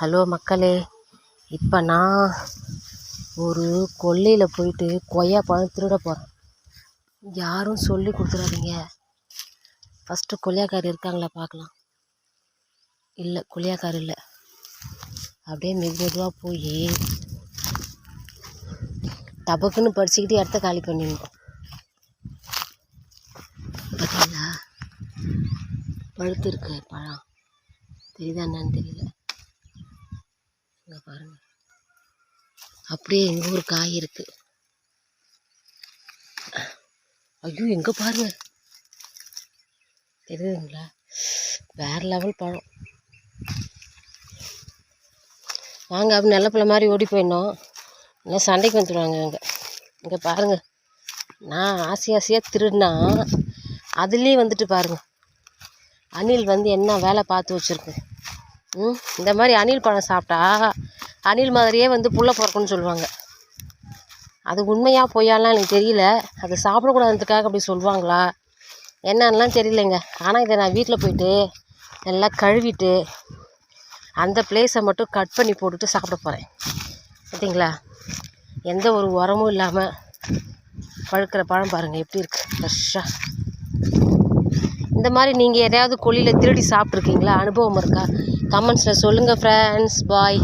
Hello மக்களே இப்போ நான் ஒரு கொல்லையில் போயிட்டு கொய்யா பழம் திருட போகிறேன் யாரும் சொல்லி கொடுத்துடாதீங்க. ஃபஸ்ட்டு கொய்யாக்கார் இருக்காங்களா பார்க்கலாம். இல்லை கொய்யாக்கார் இல்லை. அப்படியே மெது மெதுவாக போய் டபக்குன்னு படிச்சுக்கிட்டு இடத்த காலி பண்ணிடணும். பார்த்தீங்களா? பழுத்து இருக்கு பழம். தெரியுதா என்னன்னு தெரியல. பாருங்கள் பாருங்க. அப்படியே எங்கள் ஊர் காய் இருக்கு. ஐயோ எங்கே பாருங்க. தெரியுதுங்களா? வேற லெவல் பழம். வாங்க அப்படி நல்ல பிள்ளை மாதிரி ஓடி போயிடணும். இல்லை சண்டைக்கு வந்துடுவாங்க இங்கே இங்கே பாருங்கள் நான் ஆசை ஆசையாக திருடினா அதுலேயும் வந்துட்டு பாருங்கள் அணில் வந்து என்ன வேலை பார்த்து வச்சுருக்கு? ம் இந்த மாதிரி அணில் பழம் சாப்பிட்டா அணில் மாதிரியே வந்து புள்ள பிறக்கும்னு சொல்லுவாங்க. அது உண்மையா பொய்யாலாம் எனக்கு தெரியல. அது சாப்பிடக்கூடாதுன்றதுக்காக அப்படி சொல்லுவாங்களா? என்னன்னெலாம் தெரியலைங்க. ஆனால் இதை நான் வீட்டில் போயிட்டு நல்லா கழுவிட்டு அந்த பிளேஸை மட்டும் கட் பண்ணி போட்டுட்டு சாப்பிட போகிறேன் பார்த்தீங்களா? எந்த ஒரு உரமும் இல்லாமல் பழுக்கிற பழம் பாருங்கள் எப்படி இருக்குது ஃப்ரெஷ்ஷாக இந்த மாதிரி நீங்கள் எதையாவது கொல்லியில் திருடி சாப்பிட்ருக்கீங்களா அனுபவம் இருக்கா? கமெண்ட்ஸில் சொல்லுங்கள் ஃப்ரெண்ட்ஸ் பாய்